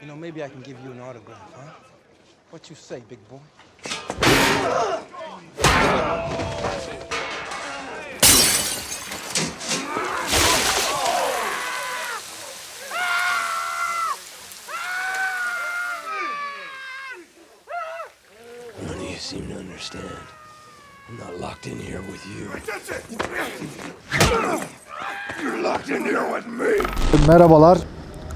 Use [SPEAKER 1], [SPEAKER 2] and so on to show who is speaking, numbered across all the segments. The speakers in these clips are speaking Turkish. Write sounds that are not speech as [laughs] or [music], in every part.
[SPEAKER 1] You know, maybe I can give you an autograph, huh? What you say, big boy?
[SPEAKER 2] Locked in here with you. You're locked in here with me.
[SPEAKER 3] Merhabalar.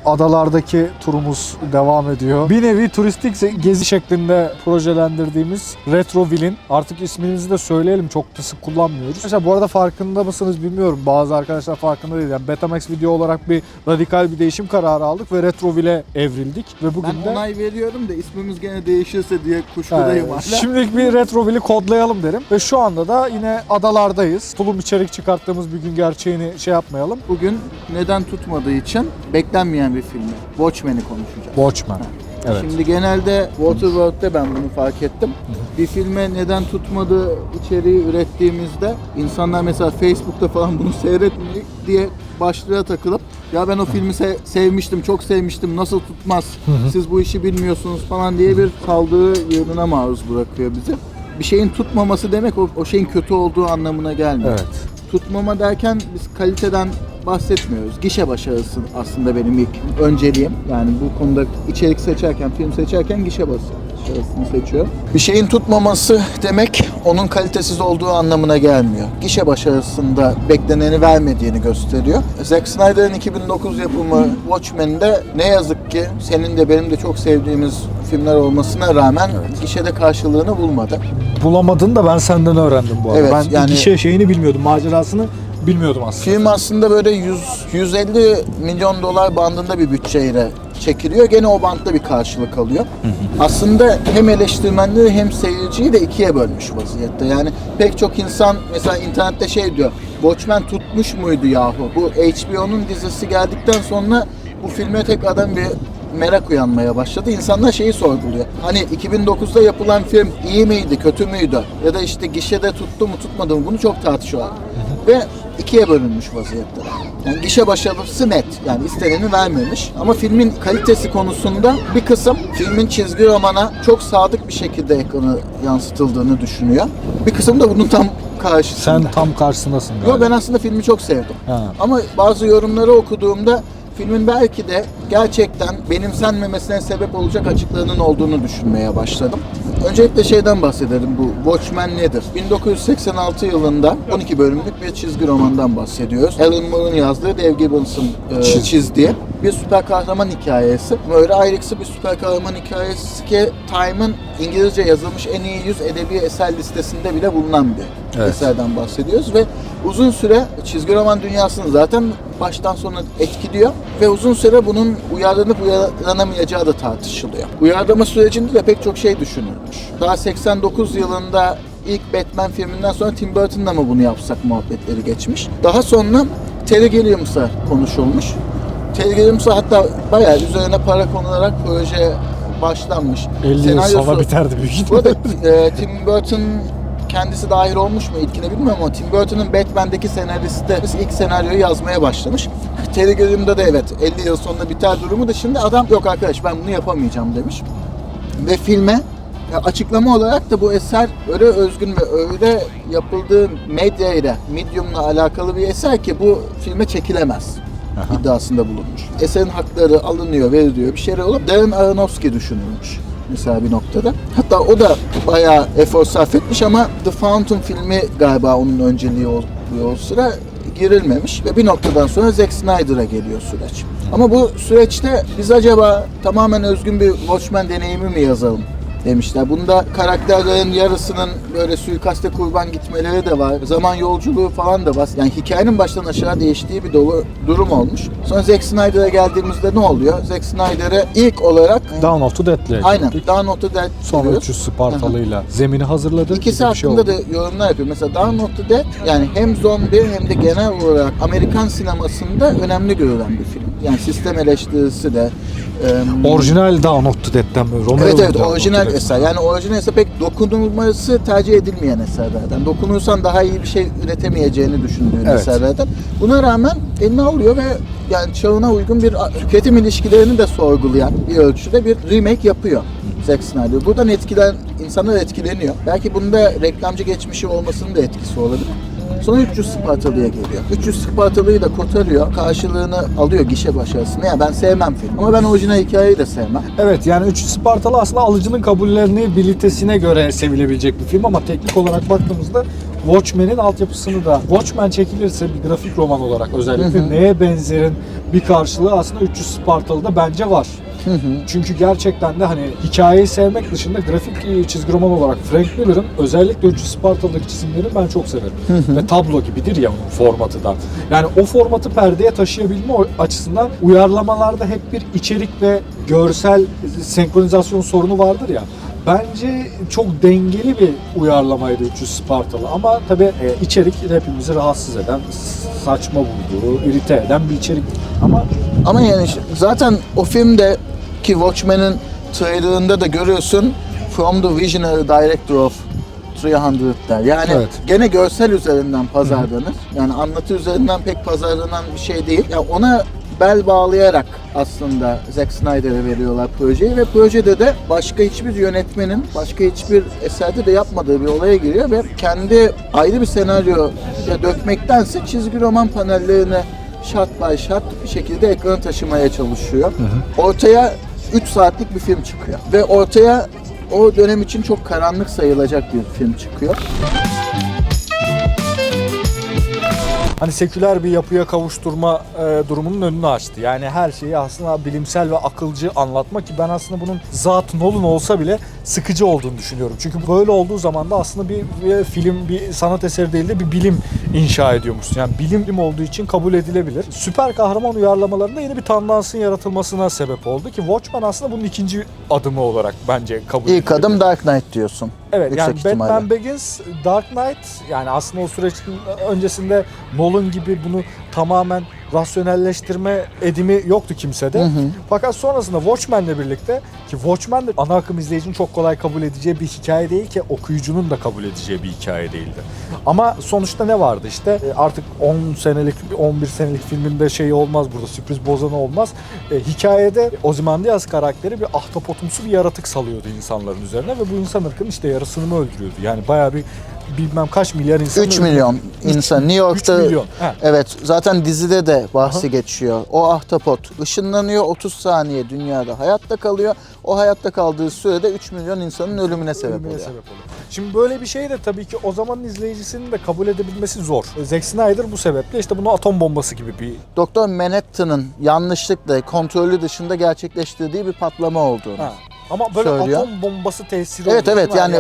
[SPEAKER 3] Adalardaki turumuz devam ediyor. Bir nevi turistik gezi şeklinde projelendirdiğimiz Retroville'in artık isminizi de söyleyelim çok da sık kullanmıyoruz. Mesela bu arada farkında mısınız bilmiyorum. Bazı arkadaşlar farkında değil. Yani Betamax video olarak bir radikal bir değişim kararı aldık ve Retroville'e evrildik. Ve bugün
[SPEAKER 4] Ben
[SPEAKER 3] de
[SPEAKER 4] onay veriyorum da ismimiz gene değişirse diye kuşkudayım hala.
[SPEAKER 3] Şimdilik bir Retroville'i kodlayalım derim. Ve şu anda da yine adalardayız. Tulum içerik çıkarttığımız bir gün gerçeğini şey yapmayalım.
[SPEAKER 4] Bugün neden tutmadığı için beklenmeyen bir filmi. Watchmen'i konuşacağız.
[SPEAKER 3] Watchmen. Evet.
[SPEAKER 4] Şimdi genelde Waterworld'de ben bunu fark ettim. Bir filme neden tutmadığı içeriği ürettiğimizde insanlar mesela Facebook'ta falan bunu seyretmeyi diye başlığa takılıp ya ben o filmi se- sevmiştim, çok sevmiştim, nasıl tutmaz, siz bu işi bilmiyorsunuz falan diye bir saldırı yığınına maruz bırakıyor bizi. Bir şeyin tutmaması demek o, o şeyin kötü olduğu anlamına gelmiyor.
[SPEAKER 3] Evet.
[SPEAKER 4] Tutmama derken biz kaliteden bahsetmiyoruz. Gişe başarısı aslında benim ilk önceliğim. Yani bu konuda içerik seçerken, film seçerken gişe başarısını seçiyorum. Bir şeyin tutmaması demek onun kalitesiz olduğu anlamına gelmiyor. Gişe başarısında bekleneni vermediğini gösteriyor. Zack Snyder'ın 2009 yapımı Watchmen'de ne yazık ki senin de benim de çok sevdiğimiz filmler olmasına rağmen gişede karşılığını bulmadı.
[SPEAKER 3] Bulamadın da ben senden öğrendim bu arada.
[SPEAKER 4] Evet,
[SPEAKER 3] ben
[SPEAKER 4] yani-
[SPEAKER 3] gişe şeyini bilmiyordum, macerasını bilmiyordum aslında.
[SPEAKER 4] Film aslında böyle 100 150 milyon dolar bandında bir bütçeyle çekiliyor. Gene o bantta bir karşılık alıyor. Aslında hem eleştirmenleri hem seyirciyi de ikiye bölmüş vaziyette. Yani pek çok insan mesela internette şey diyor. Watchmen tutmuş muydu yahu? Bu HBO'nun dizisi geldikten sonra bu filme tekrardan bir merak uyanmaya başladı. İnsanlar şeyi sorguluyor. Hani 2009'da yapılan film iyi miydi, kötü müydü? Ya da işte gişede tuttu mu tutmadı mı? Bunu çok tartışıyorlar. Ve ikiye bölünmüş vaziyette. Yani gişe başarısı net. Yani isteneni vermemiş. Ama filmin kalitesi konusunda bir kısım filmin çizgi romana çok sadık bir şekilde ekranı yansıtıldığını düşünüyor. Bir kısım da bunun tam karşısında.
[SPEAKER 3] Sen tam karşısındasın
[SPEAKER 4] Yo,
[SPEAKER 3] galiba.
[SPEAKER 4] ben aslında filmi çok sevdim.
[SPEAKER 3] Ha.
[SPEAKER 4] Ama bazı yorumları okuduğumda filmin belki de gerçekten benimsenmemesine sebep olacak açıklarının olduğunu düşünmeye başladım. Öncelikle şeyden bahsedelim bu Watchmen nedir? 1986 yılında 12 bölümlük bir çizgi romandan bahsediyoruz. Alan Moore'un yazdığı, Dave Gibbons'ın e,
[SPEAKER 3] Çiz-
[SPEAKER 4] çizdiği bir süper kahraman hikayesi. Ama öyle ayrıksı bir süper kahraman hikayesi ki Time'ın İngilizce yazılmış en iyi 100 edebi eser listesinde bile bulunan bir
[SPEAKER 3] Evet.
[SPEAKER 4] eserden bahsediyoruz ve uzun süre çizgi roman dünyasını zaten baştan sona etkiliyor ve uzun süre bunun uyarlanıp uyarlanamayacağı da tartışılıyor. Uyarlama sürecinde de pek çok şey düşünülmüş. Daha 89 yılında ilk Batman filminden sonra Tim Burton'la mı bunu yapsak muhabbetleri geçmiş. Daha sonra Terry Gilliam'sa konuşulmuş. Gilliam'sa hatta bayağı üzerine para konularak proje başlanmış.
[SPEAKER 3] 50 yıl sonra biterdi büyük ihtimalle.
[SPEAKER 4] e, Tim Burton kendisi dahil olmuş mu ilkine bilmiyorum ama Tim Burton'ın Batman'deki senaristi ilk senaryoyu yazmaya başlamış. Terry Gilliam'da da evet 50 yıl sonunda biter durumu da şimdi adam yok arkadaş ben bunu yapamayacağım demiş. Ve filme e, açıklama olarak da bu eser öyle özgün ve öyle yapıldığı medya ile, mediumla alakalı bir eser ki bu filme çekilemez [laughs] iddiasında bulunmuş. Eserin hakları alınıyor, veriliyor bir şeyler olup Darren Aronofsky düşünülmüş mesela bir noktada. Hatta o da bayağı efor sarf etmiş ama The Fountain filmi galiba onun önceliği oluyor o sıra girilmemiş ve bir noktadan sonra Zack Snyder'a geliyor süreç. Ama bu süreçte biz acaba tamamen özgün bir Watchmen deneyimi mi yazalım demişler. Bunda karakterlerin yarısının böyle suikaste kurban gitmeleri de var. Zaman yolculuğu falan da var. Yani hikayenin baştan aşağı değiştiği bir dolu durum olmuş. Sonra Zack Snyder'a geldiğimizde ne oluyor? Zack Snyder'e ilk olarak
[SPEAKER 3] Dawn of the Dead'le.
[SPEAKER 4] aynen
[SPEAKER 3] gittik.
[SPEAKER 4] Dawn of the Dead
[SPEAKER 3] Sonra
[SPEAKER 4] diyoruz.
[SPEAKER 3] 300 Spartalı'yla zemini hazırladı.
[SPEAKER 4] İkisi
[SPEAKER 3] gibi bir şey
[SPEAKER 4] hakkında
[SPEAKER 3] oldu.
[SPEAKER 4] da yorumlar yapıyor. Mesela Dawn of the Dead yani hem zombi hem de genel olarak Amerikan sinemasında önemli görülen bir film. Yani sistem eleştirisi de em,
[SPEAKER 3] Orijinal Dawn of the Dead'den böyle. Romero'nun
[SPEAKER 4] Evet evet orijinal eser. Yani orijinal eser pek dokunulması tercih edilmeyen eserlerden. Dokunursan daha iyi bir şey üretemeyeceğini düşündüğün
[SPEAKER 3] Evet.
[SPEAKER 4] eserlerden. Buna rağmen eline alıyor ve yani çağına uygun bir tüketim ilişkilerini de sorgulayan bir ölçüde bir remake yapıyor. Zack Snyder. Buradan etkilen, insanlar etkileniyor. Belki bunda reklamcı geçmişi olmasının da etkisi olabilir. Sonra 300 Spartalı'ya geliyor. 300 Spartalı'yı da kotarıyor. Karşılığını alıyor gişe başarısını. Yani ben sevmem film. Ama ben orijinal hikayeyi de sevmem.
[SPEAKER 3] Evet yani 3 Spartalı aslında alıcının kabullerini bilitesine göre sevilebilecek bir film ama teknik olarak baktığımızda Watchmen'in altyapısını da Watchmen çekilirse bir grafik roman olarak özellikle neye benzerin bir karşılığı aslında 300 Spartalı'da bence var. Çünkü gerçekten de hani hikayeyi sevmek dışında grafik çizgi roman olarak Frank Miller'ın özellikle 300 Spartalı'daki çizimlerini ben çok severim. Ve tablo gibidir ya formatı da. Yani o formatı perdeye taşıyabilme açısından uyarlamalarda hep bir içerik ve görsel senkronizasyon sorunu vardır ya. Bence çok dengeli bir uyarlamaydı 300 Spartalı ama tabii e, içerik hepimizi rahatsız eden, saçma bulduğu, irite eden bir içerik. Ama
[SPEAKER 4] Ama yani zaten o filmde ki Watchmen'in trailerında da görüyorsun From the Visionary Director of 300 der. Yani
[SPEAKER 3] Evet.
[SPEAKER 4] gene görsel üzerinden pazarlanır. Yani anlatı üzerinden pek pazarlanan bir şey değil. Ya ona bel bağlayarak aslında Zack Snyder'e veriyorlar projeyi ve projede de başka hiçbir yönetmenin başka hiçbir eserde de yapmadığı bir olaya giriyor ve kendi ayrı bir senaryo dökmektense çizgi roman panellerine şart by şart bir şekilde ekrana taşımaya çalışıyor. Ortaya 3 saatlik bir film çıkıyor. Ve ortaya o dönem için çok karanlık sayılacak bir film çıkıyor.
[SPEAKER 3] Hani seküler bir yapıya kavuşturma e, durumunun önünü açtı. Yani her şeyi aslında bilimsel ve akılcı anlatma ki ben aslında bunun zat Nolan olsa bile sıkıcı olduğunu düşünüyorum. Çünkü böyle olduğu zaman da aslında bir, bir film, bir sanat eseri değil de bir bilim inşa ediyormuşsun. Yani bilim olduğu için kabul edilebilir. Süper kahraman uyarlamalarında yeni bir tandansın yaratılmasına sebep oldu ki Watchmen aslında bunun ikinci adımı olarak bence kabul
[SPEAKER 4] İlk
[SPEAKER 3] edilebilir.
[SPEAKER 4] adım Dark Knight diyorsun.
[SPEAKER 3] Evet
[SPEAKER 4] Yüksek
[SPEAKER 3] yani
[SPEAKER 4] ihtimalle.
[SPEAKER 3] Batman Begins, Dark Knight yani aslında o sürecin öncesinde Nolan gibi bunu tamamen rasyonelleştirme edimi yoktu kimsede. Fakat sonrasında Watchmen'le birlikte ki Watchmen de ana akım izleyicinin çok kolay kabul edeceği bir hikaye değil ki okuyucunun da kabul edeceği bir hikaye değildi. Ama sonuçta ne vardı işte e, artık 10 senelik 11 senelik filminde şey olmaz burada sürpriz bozanı olmaz. E, hikayede Ozymandias karakteri bir ahtapotumsu bir yaratık salıyordu insanların üzerine ve bu insan ırkının işte yarısını mı öldürüyordu? Yani bayağı bir bilmem kaç milyar insan
[SPEAKER 4] 3 milyon insan New York'ta
[SPEAKER 3] 3 milyon.
[SPEAKER 4] Evet zaten dizide de bahsi geçiyor. O ahtapot ışınlanıyor 30 saniye dünyada hayatta kalıyor. O hayatta kaldığı sürede 3 milyon insanın ölümüne sebep
[SPEAKER 3] ölümüne
[SPEAKER 4] oluyor.
[SPEAKER 3] sebep oluyor. Şimdi böyle bir şey de tabii ki o zamanın izleyicisinin de kabul edebilmesi zor. Zack Snyder bu sebeple işte bunu atom bombası gibi bir
[SPEAKER 4] Doktor Manhattan'ın yanlışlıkla kontrolü dışında gerçekleştirdiği bir patlama olduğunu.
[SPEAKER 3] Ha. Ama böyle
[SPEAKER 4] Söylüyor.
[SPEAKER 3] atom bombası tesiri
[SPEAKER 4] Evet
[SPEAKER 3] oluyor,
[SPEAKER 4] evet yani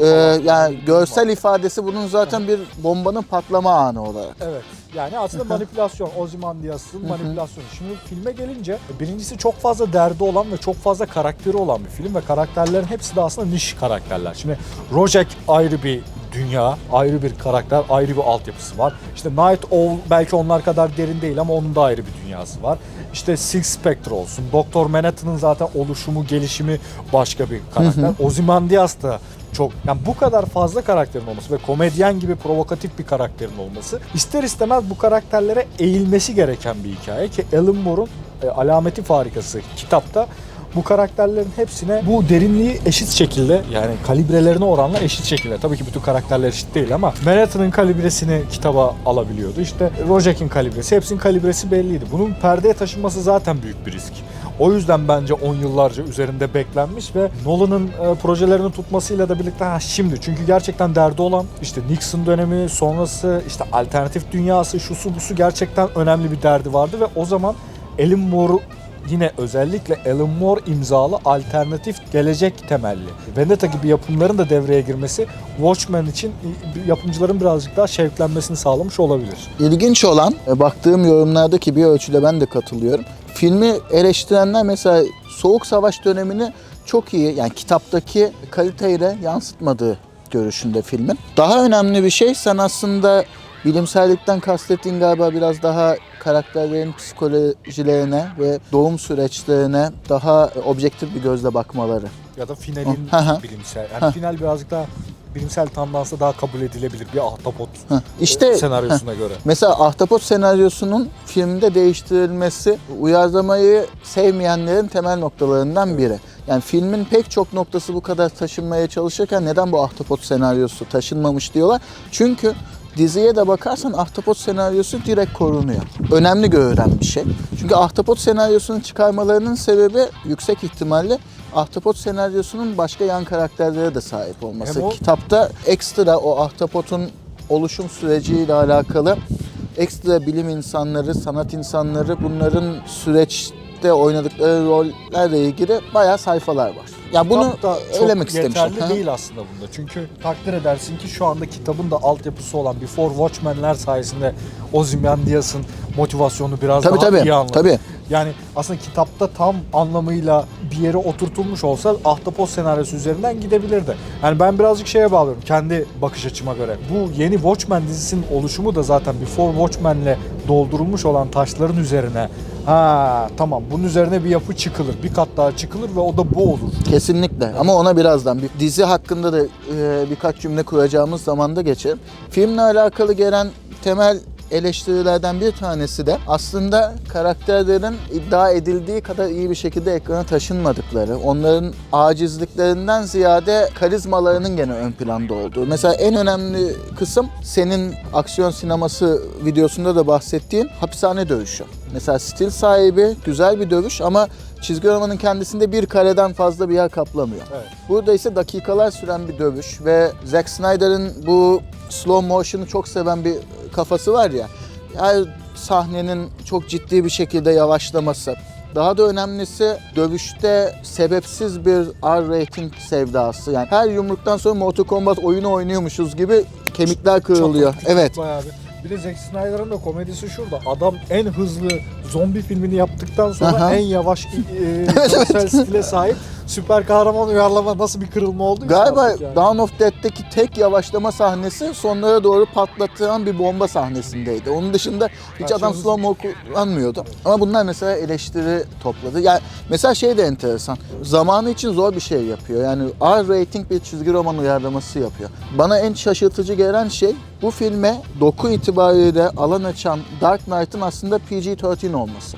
[SPEAKER 4] e, yani görsel ifadesi bunun zaten bir bombanın patlama anı olarak.
[SPEAKER 3] Evet. Yani aslında [laughs] manipülasyon, Ozymandias'ın manipülasyonu. Şimdi filme gelince birincisi çok fazla derdi olan ve çok fazla karakteri olan bir film ve karakterlerin hepsi de aslında niş karakterler. Şimdi Rojek ayrı bir dünya, ayrı bir karakter, ayrı bir altyapısı var. İşte Night Owl belki onlar kadar derin değil ama onun da ayrı bir dünyası var. İşte Six Spectre olsun, Doktor Manhattan'ın zaten oluşumu, gelişimi başka bir karakter. Ozymandias da çok yani bu kadar fazla karakterin olması ve komedyen gibi provokatif bir karakterin olması ister istemez bu karakterlere eğilmesi gereken bir hikaye ki Alan Moore'un e, Alameti Farikası kitapta bu karakterlerin hepsine bu derinliği eşit şekilde yani kalibrelerine oranla eşit şekilde. Tabii ki bütün karakterler eşit değil ama Manhattan'ın kalibresini kitaba alabiliyordu. İşte Rojek'in kalibresi, hepsinin kalibresi belliydi. Bunun perdeye taşınması zaten büyük bir risk. O yüzden bence 10 yıllarca üzerinde beklenmiş ve Nolan'ın e, projelerini tutmasıyla da birlikte ha şimdi çünkü gerçekten derdi olan işte Nixon dönemi sonrası işte alternatif dünyası şusu busu gerçekten önemli bir derdi vardı ve o zaman Alan Moore yine özellikle Alan Moore imzalı alternatif gelecek temelli Vendetta gibi yapımların da devreye girmesi Watchmen için yapımcıların birazcık daha şevklenmesini sağlamış olabilir.
[SPEAKER 4] İlginç olan e, baktığım yorumlardaki bir ölçüde ben de katılıyorum. Filmi eleştirenler mesela Soğuk Savaş dönemini çok iyi yani kitaptaki kaliteyle yansıtmadığı görüşünde filmin. Daha önemli bir şey sen aslında bilimsellikten kastettiğin galiba biraz daha karakterlerin psikolojilerine ve doğum süreçlerine daha objektif bir gözle bakmaları.
[SPEAKER 3] Ya da finalin bilimsel. Yani final birazcık daha bilimsel tandansa daha kabul edilebilir bir ahtapot
[SPEAKER 4] İşte
[SPEAKER 3] e, senaryosuna göre.
[SPEAKER 4] Mesela Ahtapot senaryosunun filmde değiştirilmesi uyarlamayı sevmeyenlerin temel noktalarından biri. Yani filmin pek çok noktası bu kadar taşınmaya çalışırken neden bu Ahtapot senaryosu taşınmamış diyorlar. Çünkü diziye de bakarsan Ahtapot senaryosu direkt korunuyor. Önemli görülen bir şey. Çünkü Ahtapot senaryosunun çıkarmalarının sebebi yüksek ihtimalle Ahtapot senaryosunun başka yan karakterlere de sahip olması.
[SPEAKER 3] Hem o-
[SPEAKER 4] Kitapta ekstra o Ahtapot'un oluşum süreciyle alakalı ekstra bilim insanları, sanat insanları bunların süreçte oynadıkları rollerle ilgili bayağı sayfalar var. Ya bunu
[SPEAKER 3] Kitap da çok yeterli değil aslında bunda. Çünkü takdir edersin ki şu anda kitabın da altyapısı olan Before Watchmen'ler sayesinde Ozymandias'ın motivasyonu biraz
[SPEAKER 4] Tabii
[SPEAKER 3] daha
[SPEAKER 4] tabii.
[SPEAKER 3] iyi anladık.
[SPEAKER 4] Tabii.
[SPEAKER 3] Yani aslında kitapta tam anlamıyla bir yere oturtulmuş olsa Ahtapot senaryosu üzerinden gidebilirdi. Yani ben birazcık şeye bağlıyorum kendi bakış açıma göre. Bu yeni Watchmen dizisinin oluşumu da zaten Before Watchmen'le doldurulmuş olan taşların üzerine ha tamam bunun üzerine bir yapı çıkılır. Bir kat daha çıkılır ve o da bu olur.
[SPEAKER 4] Kesinlikle ama ona birazdan bir dizi hakkında da e, birkaç cümle kuracağımız zaman da geçelim. Filmle alakalı gelen temel eleştirilerden bir tanesi de aslında karakterlerin iddia edildiği kadar iyi bir şekilde ekrana taşınmadıkları, onların acizliklerinden ziyade karizmalarının gene ön planda olduğu. Mesela en önemli kısım senin aksiyon sineması videosunda da bahsettiğin hapishane dövüşü. Mesela stil sahibi, güzel bir dövüş ama çizgi romanın kendisinde bir kareden fazla bir yer kaplamıyor.
[SPEAKER 3] Evet.
[SPEAKER 4] Burada ise dakikalar süren bir dövüş ve Zack Snyder'ın bu slow motion'u çok seven bir kafası var ya. Her sahnenin çok ciddi bir şekilde yavaşlaması. Daha da önemlisi dövüşte sebepsiz bir R rating sevdası. Yani her yumruktan sonra Mortal Kombat oyunu oynuyormuşuz gibi kemikler kırılıyor.
[SPEAKER 3] Çok küçük
[SPEAKER 4] Evet.
[SPEAKER 3] bayağı bir. Bir de Zack Snyder'ın da komedisi şurada. Adam en hızlı zombi filmini yaptıktan sonra
[SPEAKER 4] Aha.
[SPEAKER 3] en yavaş e, [laughs] görsel stile sahip süper kahraman uyarlama nasıl bir kırılma oldu?
[SPEAKER 4] Galiba
[SPEAKER 3] yani.
[SPEAKER 4] Dawn of Dead'teki tek yavaşlama sahnesi sonlara doğru patlatılan bir bomba sahnesindeydi. Onun dışında hiç adam slow mo kullanmıyordu. Ama bunlar mesela eleştiri topladı. Yani mesela şey de enteresan. Zamanı için zor bir şey yapıyor. Yani R rating bir çizgi roman uyarlaması yapıyor. Bana en şaşırtıcı gelen şey bu filme doku itibariyle alan açan Dark Knight'ın aslında PG-13 olması.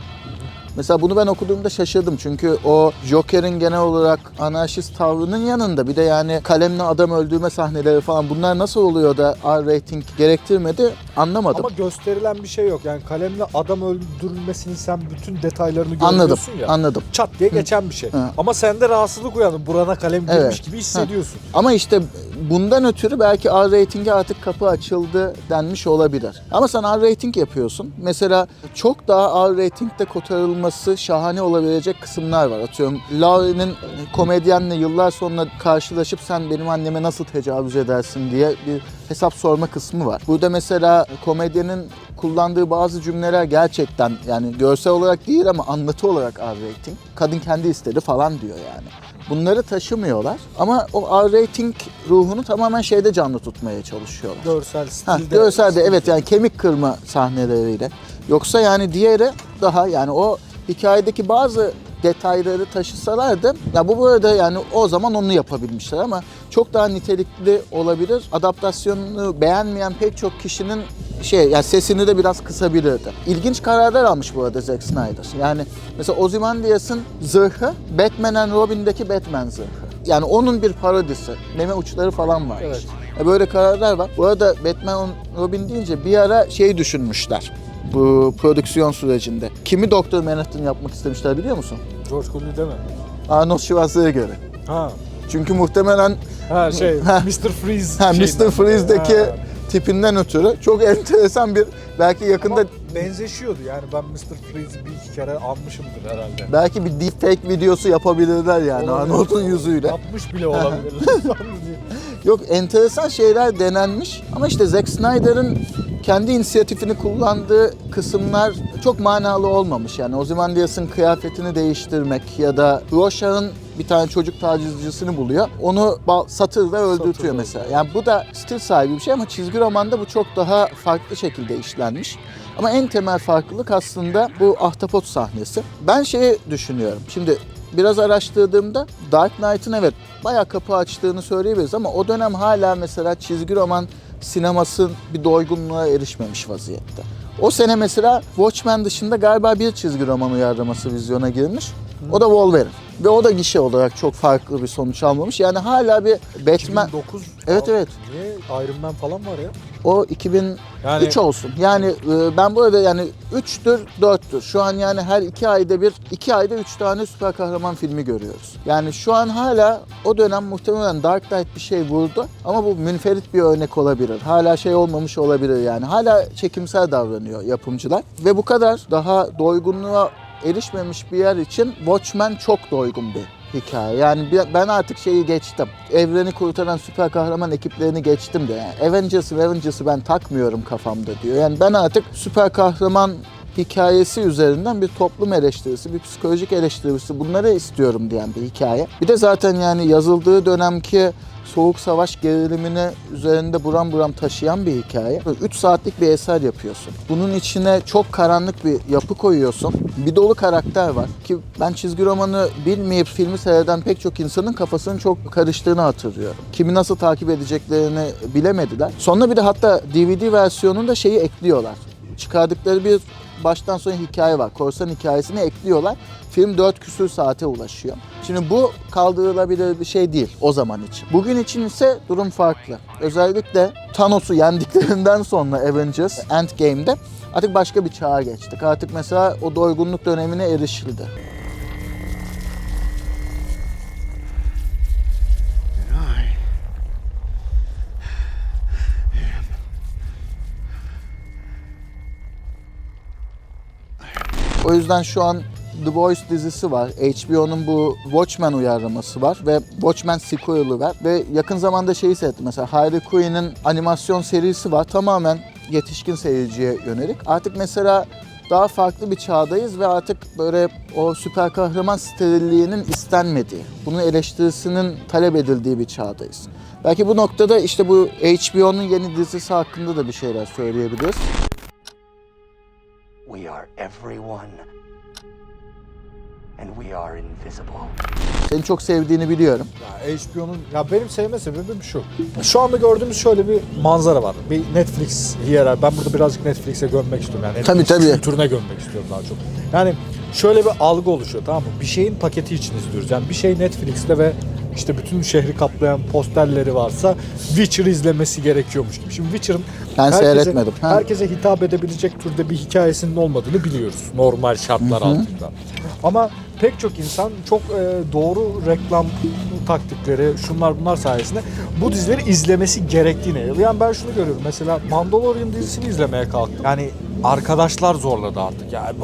[SPEAKER 4] Mesela bunu ben okuduğumda şaşırdım çünkü o Joker'in genel olarak anarşist tavrının yanında bir de yani kalemle adam öldürme sahneleri falan bunlar nasıl oluyor da R rating gerektirmedi anlamadım.
[SPEAKER 3] Ama gösterilen bir şey yok. Yani kalemle adam öldürülmesini sen bütün detaylarını
[SPEAKER 4] anladım,
[SPEAKER 3] görüyorsun ya.
[SPEAKER 4] anladım.
[SPEAKER 3] Çat diye geçen bir şey.
[SPEAKER 4] Hı.
[SPEAKER 3] Ama sende rahatsızlık uyandı. Burana kalem girmiş
[SPEAKER 4] Evet.
[SPEAKER 3] gibi hissediyorsun.
[SPEAKER 4] Ama işte bundan ötürü belki R rating'e artık kapı açıldı denmiş olabilir. Ama sen R rating yapıyorsun. Mesela çok daha R rating'de kotarılması şahane olabilecek kısımlar var. Atıyorum Laurie'nin komedyenle yıllar sonra karşılaşıp sen benim anneme nasıl tecavüz edersin diye bir hesap sorma kısmı var. Burada mesela komedyenin kullandığı bazı cümleler gerçekten yani görsel olarak değil ama anlatı olarak R rating. Kadın kendi istedi falan diyor yani. Bunları taşımıyorlar ama o R rating ruhunu tamamen şeyde canlı tutmaya çalışıyorlar.
[SPEAKER 3] Görsel
[SPEAKER 4] Ha,
[SPEAKER 3] stilde.
[SPEAKER 4] görselde evet yani kemik kırma sahneleriyle. Yoksa yani diğeri daha yani o hikayedeki bazı detayları taşısalardı ya bu burada yani o zaman onu yapabilmişler ama çok daha nitelikli olabilir. Adaptasyonunu beğenmeyen pek çok kişinin şey yani sesini de biraz kısabilirdi. İlginç kararlar almış bu arada Zack Snyder. Yani mesela Ozymandias'ın zırhı Batman and Robin'deki Batman zırhı. Yani onun bir parodisi. Meme uçları falan var.
[SPEAKER 3] Evet.
[SPEAKER 4] E, Böyle kararlar var. Bu arada Batman Robin deyince bir ara şey düşünmüşler bu prodüksiyon sürecinde. Kimi Doktor Manhattan yapmak istemişler biliyor musun?
[SPEAKER 3] George Clooney mi?
[SPEAKER 4] Arnold Schwarzenegger'ı.
[SPEAKER 3] Ha.
[SPEAKER 4] Çünkü muhtemelen
[SPEAKER 3] Ha şey. [laughs] Mr. Freeze.
[SPEAKER 4] ha, Mr. Freeze'deki.
[SPEAKER 3] Ha.
[SPEAKER 4] Tipinden ötürü çok enteresan bir belki yakında
[SPEAKER 3] Ama benzeşiyordu yani ben Mr. Freeze'i bir iki kere almışımdır herhalde.
[SPEAKER 4] belki bir deepfake videosu yapabilirler yani
[SPEAKER 3] Olabilir.
[SPEAKER 4] Arnold'un yüzüyle.
[SPEAKER 3] Yapmış bile olabilir. [laughs]
[SPEAKER 4] Yok enteresan şeyler denenmiş ama işte Zack Snyder'ın kendi inisiyatifini kullandığı kısımlar çok manalı olmamış. Yani Ozymandias'ın kıyafetini değiştirmek ya da Rorschach'ın bir tane çocuk tacizcisini buluyor. Onu ba- satır ve öldürtüyor
[SPEAKER 3] Satır
[SPEAKER 4] mesela. Yani bu da stil sahibi bir şey ama çizgi romanda bu çok daha farklı şekilde işlenmiş. Ama en temel farklılık aslında bu ahtapot sahnesi. Ben şeyi düşünüyorum. Şimdi biraz araştırdığımda Dark Knight'ın evet bayağı kapı açtığını söyleyebiliriz ama o dönem hala mesela çizgi roman sineması bir doygunluğa erişmemiş vaziyette. O sene mesela Watchmen dışında galiba bir çizgi roman uyarlaması vizyona girmiş. O da Wolverine. Ve o da gişe olarak çok farklı bir sonuç almamış. Yani hala bir Batman...
[SPEAKER 3] 2009.
[SPEAKER 4] Evet, evet.
[SPEAKER 3] Niye Iron Man falan var ya?
[SPEAKER 4] O 2003
[SPEAKER 3] Yani
[SPEAKER 4] olsun. Yani e, ben bu arada yani 3'tür 4'tür. Şu an yani her 2 ayda bir 2 ayda 3 tane süper kahraman filmi görüyoruz. Yani şu an hala o dönem muhtemelen Dark Knight bir şey vurdu ama bu münferit bir örnek olabilir. Hala şey olmamış olabilir yani. Hala çekimsel davranıyor yapımcılar ve bu kadar daha doygunluğa erişmemiş bir yer için Watchmen çok doygun bir hikaye. Yani ben artık şeyi geçtim. Evreni kurtaran süper kahraman ekiplerini geçtim de. Yani Avengers'ı Avengers'ı ben takmıyorum kafamda diyor. Yani ben artık süper kahraman hikayesi üzerinden bir toplum eleştirisi, bir psikolojik eleştirisi bunları istiyorum diyen bir hikaye. Bir de zaten yani yazıldığı dönemki soğuk savaş gerilimini üzerinde buram buram taşıyan bir hikaye. 3 saatlik bir eser yapıyorsun. Bunun içine çok karanlık bir yapı koyuyorsun. Bir dolu karakter var ki ben çizgi romanı bilmeyip filmi seyreden pek çok insanın kafasının çok karıştığını hatırlıyorum. Kimi nasıl takip edeceklerini bilemediler. Sonra bir de hatta DVD versiyonunda şeyi ekliyorlar. Çıkardıkları bir baştan sona hikaye var. Korsan hikayesini ekliyorlar. Film 4 küsür saate ulaşıyor. Şimdi bu kaldırılabilir bir şey değil o zaman için. Bugün için ise durum farklı. Özellikle Thanos'u yendiklerinden sonra Avengers Endgame'de artık başka bir çağa geçtik. Artık mesela o doygunluk dönemine erişildi. O yüzden şu an The Boys dizisi var. HBO'nun bu Watchmen uyarlaması var ve Watchmen sequel'ı var. Ve yakın zamanda şeyi seyrettim mesela Harley Quinn'in animasyon serisi var. Tamamen yetişkin seyirciye yönelik. Artık mesela daha farklı bir çağdayız ve artık böyle o süper kahraman sterilliğinin istenmediği, bunun eleştirisinin talep edildiği bir çağdayız. Belki bu noktada işte bu HBO'nun yeni dizisi hakkında da bir şeyler söyleyebiliriz.
[SPEAKER 5] Everyone. And we are invisible.
[SPEAKER 4] Seni çok sevdiğini biliyorum.
[SPEAKER 3] Ya HBO'nun ya benim sevme sebebim şu. Şu anda gördüğümüz şöyle bir manzara var. Bir Netflix hiyerarşi. Ben burada birazcık Netflix'e gömmek istiyorum. Yani
[SPEAKER 4] Tabii,
[SPEAKER 3] Netflix
[SPEAKER 4] tabii.
[SPEAKER 3] kültürüne gömmek istiyorum daha çok. Yani şöyle bir algı oluşuyor tamam mı? Bir şeyin paketi için izliyoruz. Yani bir şey Netflix'te ve işte bütün şehri kaplayan posterleri varsa Witcher izlemesi gerekiyormuş gibi. Şimdi Witcher'ın
[SPEAKER 4] Ben seyretmedim. Ha.
[SPEAKER 3] herkese hitap edebilecek türde bir hikayesinin olmadığını biliyoruz normal şartlar altında. Ama pek çok insan çok e, doğru reklam taktikleri, şunlar bunlar sayesinde bu dizileri izlemesi gerektiğini. Yani ben şunu görüyorum. Mesela Mandalorian dizisini izlemeye kalktım. Yani arkadaşlar zorladı artık. Yani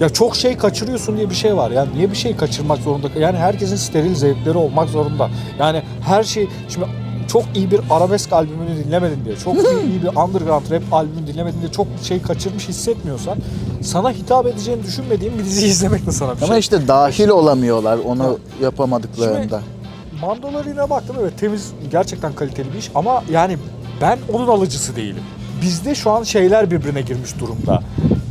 [SPEAKER 3] ya çok şey kaçırıyorsun diye bir şey var. Yani niye bir şey kaçırmak zorunda? Yani herkesin steril zevkleri olmak zorunda. Yani her şey şimdi çok iyi bir arabesk albümünü dinlemedin diye, çok [laughs] iyi bir underground rap albümünü dinlemedin diye çok şey kaçırmış hissetmiyorsan sana hitap edeceğini düşünmediğin bir dizi izlemek de sana bir
[SPEAKER 4] Ama
[SPEAKER 3] şey.
[SPEAKER 4] işte dahil olamıyorlar onu yapamadıklarında.
[SPEAKER 3] Mandalorian'a baktım evet temiz gerçekten kaliteli bir iş ama yani ben onun alıcısı değilim. Bizde şu an şeyler birbirine girmiş durumda.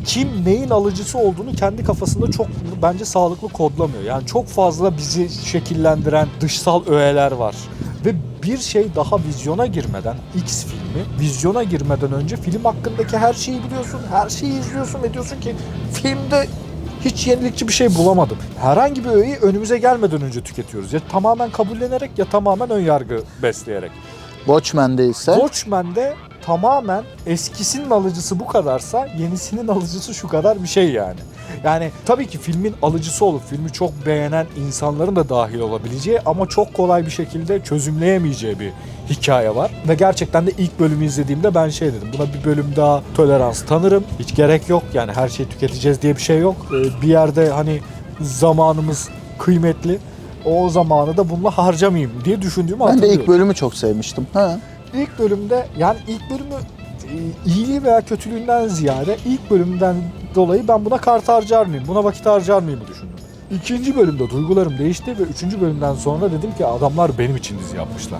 [SPEAKER 3] Kim neyin alıcısı olduğunu kendi kafasında çok bence sağlıklı kodlamıyor. Yani çok fazla bizi şekillendiren dışsal öğeler var. Ve bir şey daha vizyona girmeden, X filmi vizyona girmeden önce film hakkındaki her şeyi biliyorsun, her şeyi izliyorsun ve diyorsun ki filmde hiç yenilikçi bir şey bulamadım. Herhangi bir öğeyi önümüze gelmeden önce tüketiyoruz. Ya tamamen kabullenerek ya tamamen ön yargı besleyerek.
[SPEAKER 4] Watchmen'de ise
[SPEAKER 3] Watchmen'de tamamen eskisinin alıcısı bu kadarsa yenisinin alıcısı şu kadar bir şey yani. Yani tabii ki filmin alıcısı olup filmi çok beğenen insanların da dahil olabileceği ama çok kolay bir şekilde çözümleyemeyeceği bir hikaye var. Ve gerçekten de ilk bölümü izlediğimde ben şey dedim. Buna bir bölüm daha tolerans tanırım. Hiç gerek yok yani her şeyi tüketeceğiz diye bir şey yok. Ee, Bir yerde hani zamanımız kıymetli. O zamanı da bununla harcamayayım diye düşündüğümü
[SPEAKER 4] ben de
[SPEAKER 3] hatırlıyorum.
[SPEAKER 4] ilk bölümü çok sevmiştim. Ha.
[SPEAKER 3] İlk bölümde yani ilk bölümü e, iyiliği veya kötülüğünden ziyade ilk bölümden dolayı ben buna kart harcar mıyım, buna vakit harcar mıyım düşündüm. İkinci bölümde duygularım değişti ve üçüncü bölümden sonra dedim ki adamlar benim için dizi yapmışlar.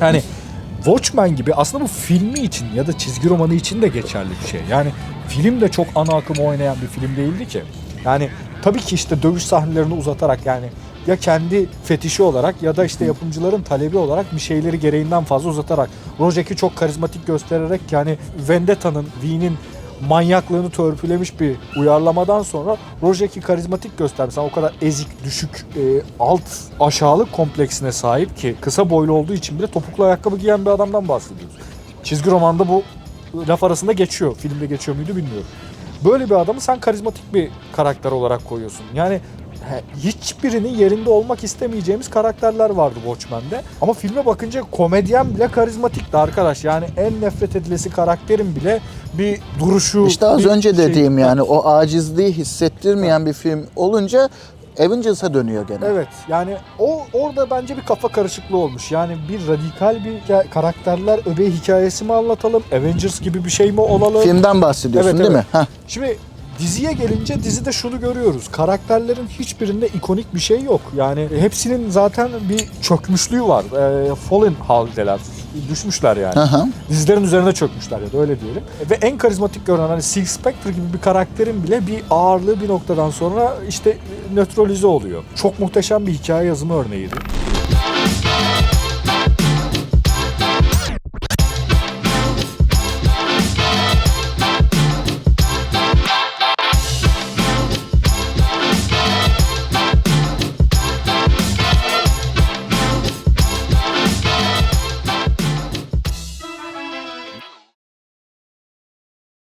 [SPEAKER 3] Yani Watchmen gibi aslında bu filmi için ya da çizgi romanı için de geçerli bir şey. Yani film de çok ana akım oynayan bir film değildi ki. Yani tabii ki işte dövüş sahnelerini uzatarak yani ya kendi fetişi olarak ya da işte yapımcıların talebi olarak bir şeyleri gereğinden fazla uzatarak Rojek'i çok karizmatik göstererek yani Vendetta'nın, V'nin manyaklığını törpülemiş bir uyarlamadan sonra Rojek'i karizmatik göstermiş. Yani o kadar ezik, düşük, e, alt aşağılık kompleksine sahip ki kısa boylu olduğu için bile topuklu ayakkabı giyen bir adamdan bahsediyoruz. Çizgi romanda bu laf arasında geçiyor. Filmde geçiyor muydu bilmiyorum. Böyle bir adamı sen karizmatik bir karakter olarak koyuyorsun. Yani hiçbirinin yerinde olmak istemeyeceğimiz karakterler vardı Watchmen'de. Ama filme bakınca komedyen bile karizmatikti arkadaş. Yani en nefret edilesi karakterin bile bir duruşu...
[SPEAKER 4] İşte az önce
[SPEAKER 3] şey-
[SPEAKER 4] dediğim yani o acizliği hissettirmeyen bir film olunca Avengers'a dönüyor gene.
[SPEAKER 3] Evet yani o orada bence bir kafa karışıklığı olmuş. Yani bir radikal bir karakterler öbeği hikayesi mi anlatalım? Avengers gibi bir şey mi olalım?
[SPEAKER 4] Filmden bahsediyorsun
[SPEAKER 3] Evet,
[SPEAKER 4] değil
[SPEAKER 3] evet.
[SPEAKER 4] mi? Heh.
[SPEAKER 3] Şimdi diziye gelince dizide şunu görüyoruz. Karakterlerin hiçbirinde ikonik bir şey yok. Yani hepsinin zaten bir çökmüşlüğü var. Ee, fallen haldeler. Düşmüşler yani.
[SPEAKER 4] Aha.
[SPEAKER 3] Dizilerin üzerine çökmüşler ya da öyle diyelim. Ve en karizmatik görünen hani Silk Spectre gibi bir karakterin bile bir ağırlığı bir noktadan sonra işte nötralize oluyor. Çok muhteşem bir hikaye yazımı örneğiydi.